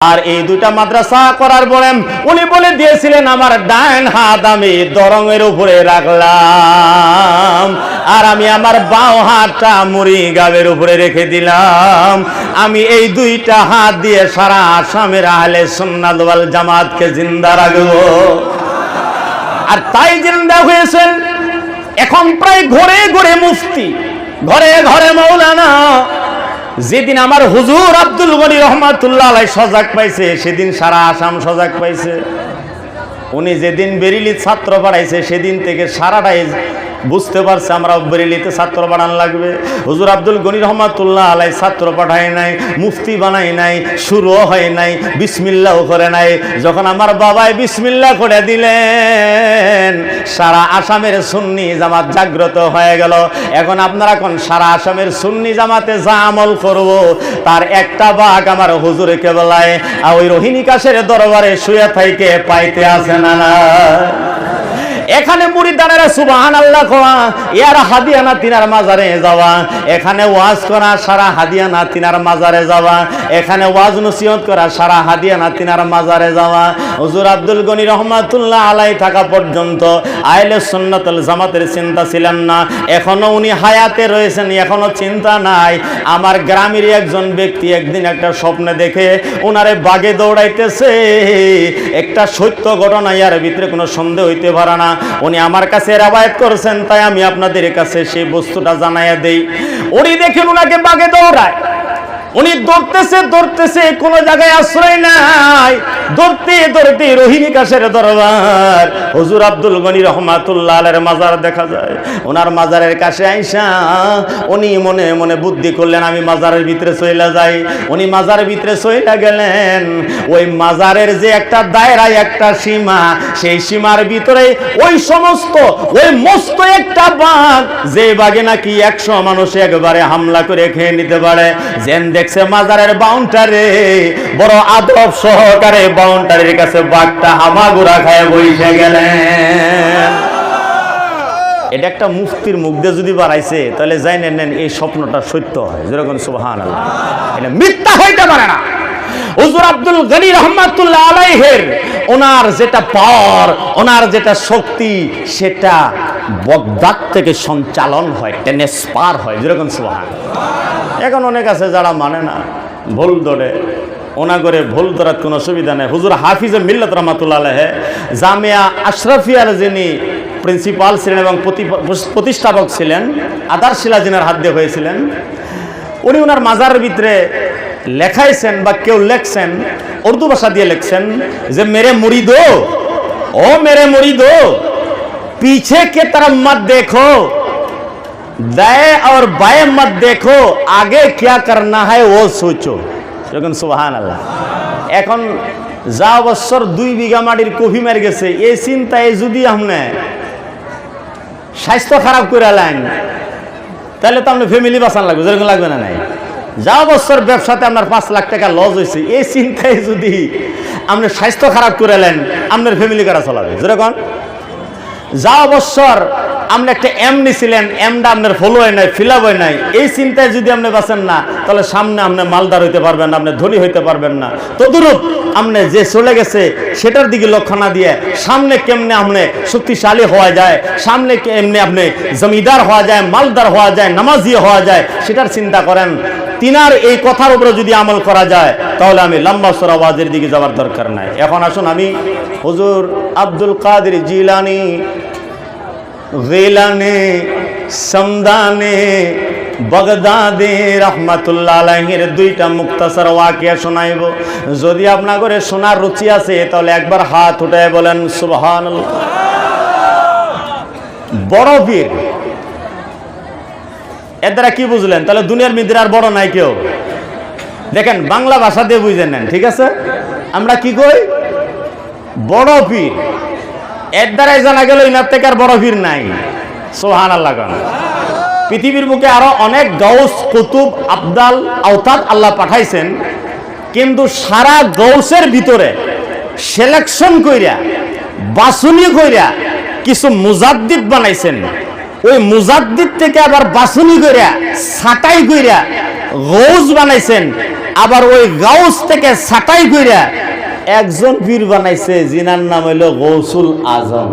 আর এই দুইটা মাদ্রাসা করার পরে উনি বলে দিয়েছিলেন, আমার ডাইন হাত আমি দরঙের উপরে রাখলাম আর আমি আমার বাও হাতটা মুড়ি গাবের উপরে রেখে দিলাম। আমি এই দুইটা হাত দিয়ে সারা আসামের আহলে সুন্নাত ওয়াল জামাতকে জিন্দা রাখব। আর তাই জিন্দা হয়েছেন এখন প্রায় ঘরে ঘরে মুফতি, ঘরে ঘরে মৌলানা যেদিন আমার হুজুর আব্দুল গনি রহমাতুল্লাহ আলাই সজাগ পাইছে, সেদিন সারা আসাম সজাগ পাইছে। উনি যেদিন বেরিলি ছাত্র পড়াইছে সেদিন থেকে সারাটাই বুঝতে পারছে আমরা বেরিলিতে ছাত্র বানান লাগবে। হুজুর আব্দুল গনি রহমাতুল্লাহ আলাই ছাত্র পাঠায় নাই, মুফতি বানাই নাই শুরুও হয় নাই বিসমিল্লাও করে নাই। যখন আমার বাবাই বিসমিল্লা করে দিলেন, সারা আসামের সুন্নি জামাত জাগ্রত হয়ে গেল। এখন আপনারা এখন সারা আসামের সুন্নি জামাতে যা আমল করব, তার একটা বাঘ আমার হুজুরে কেবলায়, আর ওই রোহিণী কাশের দরবারে শুয়ে থাইকে পাইতে আসে না না। এখানে মুরিদানেরা সুবাহান আল্লাহ কোয়া ইয়ারা হাদিয়ানা তিনার মাজারে যাওয়া, এখানে ওয়াজ করা সারা হাদিয়ানা তিনার মাজারে যাওয়া, এখানে ওয়াজ নসিহত করা সারা হাদিয়ানা তিনার মাজারে যাওয়া। হুজুর আব্দুল গনি রহমাতুল্লাহ আলাই থাকা পর্যন্ত আইলে সুন্নাতুল জামাতের চিন্তা ছিলেন না। এখনও উনি হায়াতে রয়েছেন, এখনও চিন্তা নাই। আমার গ্রামের একজন ব্যক্তি একদিন একটা স্বপ্নে দেখে ওনারে বাগে দৌড়াইতেছে। একটা সত্য ঘটনা ইয়ার ভিতরে কোনো সন্দেহ হইতে পারে না। উনি আমার কাছে রাবায়ত করেছেন, তাই আমি আপনাদের কাছে সেই বস্তুটা জানাইয়া দেই। উনি দেখেন ওনাকে বাগে দৌড়ায়। উনি দৌড়তেছে দৌড়তেছে, কোনো জায়গায় আশ্রয় নাই। দৌড়তে দৌড়তে রোহিণী কাশের দরবার। হজুর আব্দুল গনি রহমাতুল্লাহ আলের মাজার দেখা যায়। ওনার মাজারের কাছে আইসা উনি মনে মনে বুদ্ধি করলেন, আমি মাজারের ভিতরে চইলা যাই। উনি মাজারের ভিতরে চইলা গেলেন। ওই মাজারের যে একটা দায়রায় একটা সীমা, সেই সীমার ভিতরে ওই সমস্ত, ওই মস্ত একটা বাঘ, যে বাঘে নাকি একশো মানুষ একবারে হামলা করে খেয়ে নিতে পারে। জেন দেখছে মাজারের বাউন্টারে বড় আদব সহকারে বাউন্টারির কাছে বাঘটা হামাগুড়া খায় বইসে গেলেন এটা একটা মুফতির মুখ দিয়ে যদি বাড়াইছে, তাহলে যাই নেন এই স্বপ্নটা সত্য হয়। যেরকম সুবাহান এটা মিথ্যা হইতে পারে না। হুজুর আব্দুল গনি রহমাতুল্লাহ আলাইহের ওনার যেটা পাওয়ার, ওনার যেটা শক্তি, সেটা বগদাদ থেকে সঞ্চালন হয় ট্রান্সফার হয়, যেরকম সুবাহান এখন অনেক আছে যারা মানে না, ভুল ধরে। ওনা করে ভুল ধরার কোনো অসুবিধা নেই হুজুর হাফিজে মিল্লত রহমাতুল্লাহ আলহে জামিয়া আশরাফিয়ার যিনি প্রিন্সিপাল ছিলেন এবং প্রতি- প্রতিষ্ঠাপক ছিলেন আদার শিলাজিনের হাত দিয়ে হয়েছিলেন উনি ওনার মাজারের ভিতরে লেখাইছেন বা কেউ লেখছেন উর্দু ভাষা দিয়ে লেখছেন যে মেরে মুড়ি দো ও মেরে মুড়ি দো पीछे के तरफ मत देखो दाएं और बाएं मत देखो आगे क्या करना है वो सोचो যখন সুবাহান আল্লাহ এখন যা বছর দুই বিঘা মাটির কফি মেরে গেছে, এই চিন্তায় যদি আপনি স্বাস্থ্য খারাপ করে লাইন, তাহলে তো আপনার ফ্যামিলি বাঁচান লাগবে, যেরকম লাগবে না নাই? যা বছর ব্যবসাতে আপনার পাঁচ লাখ টাকা লস হয়েছে এই চিন্তায় যদি আপনার স্বাস্থ্য খারাপ করে নেন আপনার ফ্যামিলি কারা চলাবে? যেরকম যা বছর আপনি একটা এম নিছিলেন এমটা আপনার ফলো হয় নাই ফিল হয় নাই। এই চিন্তায় যদি আপনি বাঁচেন না, তাহলে সামনে আপনি মালদার হইতে পারবেন না, আপনি ধনী হইতে পারবেন না। তদুরূপ আপনি যে চলে গেছে, সেটার দিকে লক্ষ্য না দিয়ে সামনে কেমনে আপনি শক্তিশালী হওয়া যায়, সামনে কেমনে আপনি জমিদার হওয়া যায়, মালদার হওয়া যায়, নামাজি হওয়া যায়, সেটার চিন্তা করেন। তিনার এই কথার উপরে যদি আমল করা যায়, তাহলে আমি লম্বা সরাবাজের দিকে যাওয়ার দরকার নাই। এখন আসুন আমি হুজুর আব্দুল কাদের জিলানি গেলানে সমদানে বগদাদে রহমাতুল্লাহ আলাইহির দুইটা মুক্তাসার ওয়াকিয়া শোনাইব। যদি আপনার করে শোনার রুচি আছে, তাহলে একবার হাত উঠায় বলেন সুবহান বড় বীর। এর দ্বারা কি বুঝলেন? তাহলে দুনিয়ার মিদ্রে আর বড় নাই কেউ। দেখেন, বাংলা ভাষা দিয়ে বুঝে নেন, ঠিক আছে? আমরা কি কই? বড় পীর এর দ্বারাই জানা গেল ইনার থেকে আর বড় পীর নাই। সোহান আল্লাহ পৃথিবীর বুকে আরও অনেক গৌস কুতুব আবদাল আওতাদ আল্লাহ পাঠাইছেন। কিন্তু সারা গৌসের ভিতরে সিলেকশন কইরা বাছুনি কইরা কিছু মুজাদ্দিদ বানাইছেন। ওই মুজাদ্দিদ থেকে আবার বাছুনি কইরা, ছাটাই কইরা গৌস বানাইছেন। আবার ওই গাউস থেকে ছাটাই কইরা একজন পীর বানাইছে, জিনার নাম হইল গৌসুল আজম।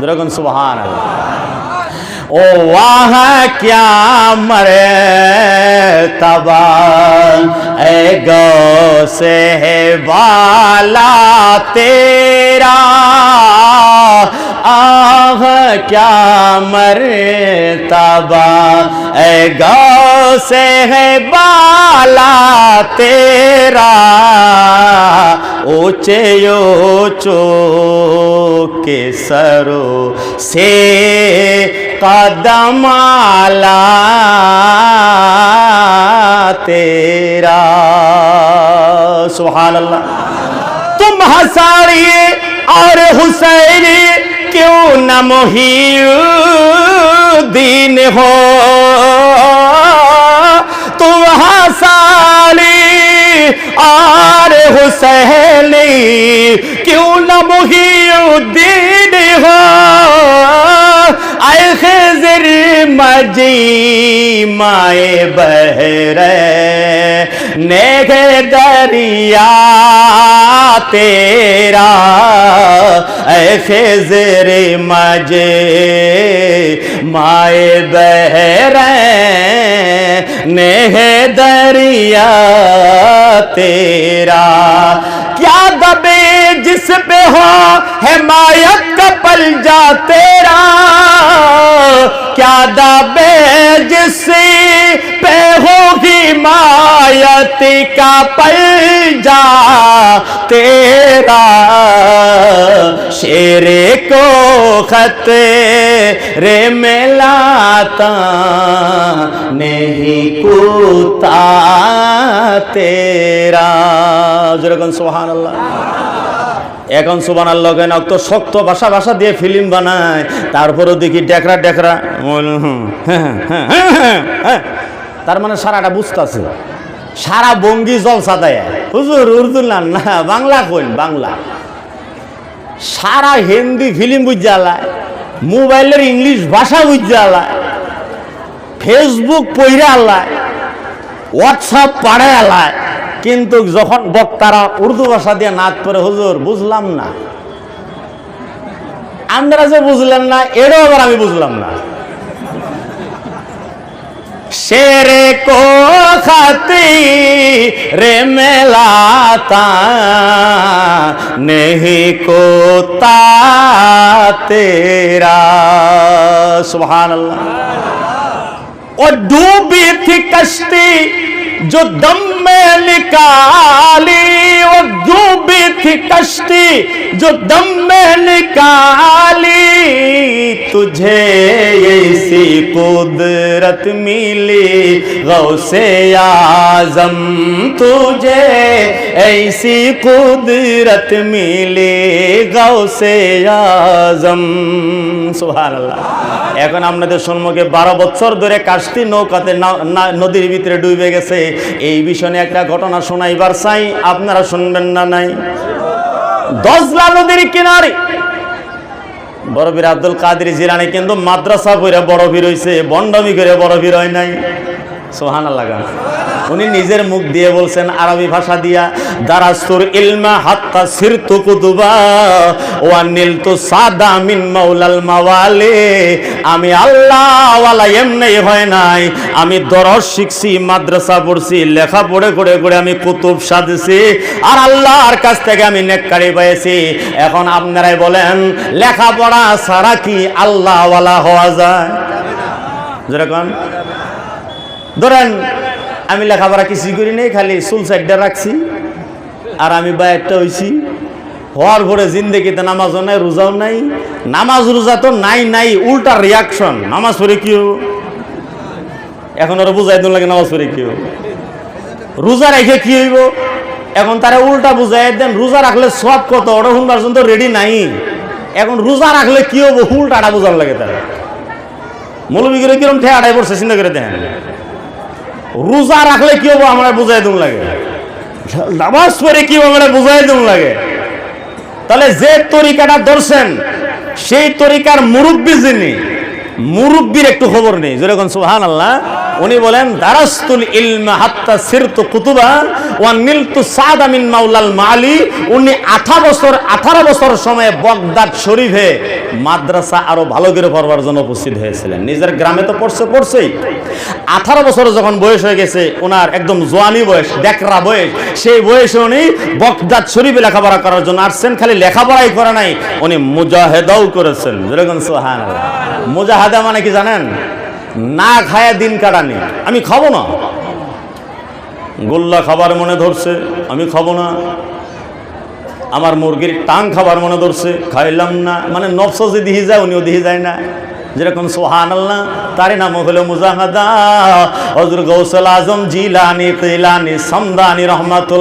যেরকম সুহান ও ওয়াহা ক্যা মরে তবা, এ গো সে বালা তেরা। آہ، کیا مرتبہ؟ اے گو سے ہے بالا تیرا اوچے اوچو کے سرو سے قدم آلا تیرا۔ سبحان اللہ۔ تم ہساری اور حسینی কেউ না মহিউদ্দিন হো। তুহাসালি আর হুসেলি কেউ না মহিউদ্দিন হো। مجی مائے بہرے نیک دریا تیرا، اے خزر مجھے مائے بہرے نیک دریا تیرا۔ کیا دبے کس پہ ہو ہے مایت کا پلجا تیرا۔ کیا دب جس پہ ہوگی مایت کا پلجا تیرا۔ شیر کو خطرے میں لاتا نہیں کوتا تیرا۔ زرگن سبحان اللہ۔ এখন সুবান আল্লাহ কেন শক্ত ভাষা ভাষা দিয়ে ফিল্ম বানায়, তারপরেও দেখি ডেকরা ডেকরা। তার মানে সারাটা বুঝতেছে। সারা বঙ্গি জলসা দেয়। হুজুর, উর্দু না না, বাংলা কইন, বাংলা। সারা হিন্দি ফিল্ম বুঝালায় মোবাইলের ইংলিশ ভাষা বুঝালায় ফেসবুক পইরা আলায়, হোয়াটসঅ্যাপ পাড়ে আলায়। কিন্তু যখন বক্তারা উর্দু ভাষা দিয়ে নাচ করে হুজুর বুঝলাম না আপনারা যে বুঝলেন না এটাও আবার আমি বুঝলাম না शेरे को खाती रे मेलाता नहीं कोता तेरा सुभान अल्लाह और डूबी थी कश्ती जो दम में निकाली और डूबी थी कश्ती जो दम में निकाली तुझे ऐसी कुदरत मिली गौसे आजम तुझे ऐसी कुदरत मिली গৌসে আজম, সুবহানাল্লাহ। এখন আপনাদের সম্মুখে বারো বছর ধরে কাশতি নৌকাতে নদীর ভিতরে ডুবে গেছে। এই বিষয়ে একটা ঘটনা শোনাইবার চাই। আপনারা শুনবেন না নাই? দশলা নদীর কিনারে। বড় বীর আব্দুল কাদের জিরানি কিন্তু মাদ্রাসা করে বড় বীর হয়েছে বন্ডমি করে বড় বীর হয় নাই। সোহান লাগা উনি নিজের মুখ দিয়ে বলছেন, আরবি ভাষা দিয়া, দারাস্তুর ইলমা হাত্তা সিরতু কুতুবা ওয়া নীলতু সাদা মিন মাওলাল মাওয়ালে। আমি আল্লাহ ওয়ালা এমনি হয় নাই, আমি দরস শিখছি, মাদ্রাসা পড়ছি, লেখা পড়ে করে করে আমি কুতুব সাজছি, আর আল্লাহর কাছ থেকে আমি নেককারি পেয়েছি। এখন আপনারাই বলেন, লেখাপড়া ছাড়া কি আল্লাহ ওয়ালা হওয়া যায়? যেরকম ধরেন, আমি লেখাপড়া কিছুই করি নেই, খালি চুল সাইডটা রাখছি, আর আমি বা একটা হইছি। হওয়ার পরে জিন্দেগিতে নামাজও নাই, রোজাও নাই। নামাজ, রোজা তো নাই নাই, উল্টা রিয়াকশন নামাজ পড়ে কি হব এখন ওরা বুঝাই দিন লাগে নামাজ পড়ে কি হব রোজা রেখে কি হইব? এখন তারা উল্টা বুঝাই দেন, রোজা রাখলে সব কত ওটা শুনবার জন্য রেডি নাই। এখন রোজা রাখলে কি হব উল্টাটা বোঝার লাগে তারা। মৌলবী করে কিরম ঠেয়াটাই পড়ছে, চিন্তা করে দেখেন। রোজা রাখলে কি হব? আমরা বুঝাই দিন লাগে। নামাজ পড়ে কি আমরা বুঝাই দিন লাগে। তাহলে যে তরিকাটা ধরছেন, সেই তরিকার মুরব্বী যিনি, মুরব্বীর একটু খবর নেই। যেরকম সুহান আল্লাহ উনি বলেন, দারাস্তুল ইলমা হাত্তা সিরতু কুতুবা ওয়া নিলতু সাদা মিন মাওলাল মালি উনি 18 বছর 18 বছর সময়ে বগদাদ শরীফে মাদ্রাসা আরও ভালো করে পড়বার জন্য উপস্থিত হয়েছিলেন। নিজের গ্রামে তো পড়ছে, পড়ছেই। 18 বছর যখন বয়স হয়ে গেছে ওনার একদম জোয়ানি বয়স, ডেকরা বয়স, সেই বয়সে উনি বগদাদ শরীফে লেখাপড়া করার জন্য আসছেন, খালি লেখাপড়াই করে নাই, উনি মুজাহেদাও করেছেন। যেরকম সোহান মুজাহাদা মানে কি জানেন? না খায়া দিন কাটানি। আমি খাব না। গোল্লা খাবার মনে ধরছে, আমি খাব না। আমার মুরগির টাং খাবার মনে ধরছে, খাইলাম না। মানে নফস যে দিহি যায়, উনিও দিহি যায় না। যেরকম সোহান আল্লাহ তার নাম হলো মুজাহাদা। হজর গৌসল আজম, জিলানি, তিলানি, সমদানি রহমাতুল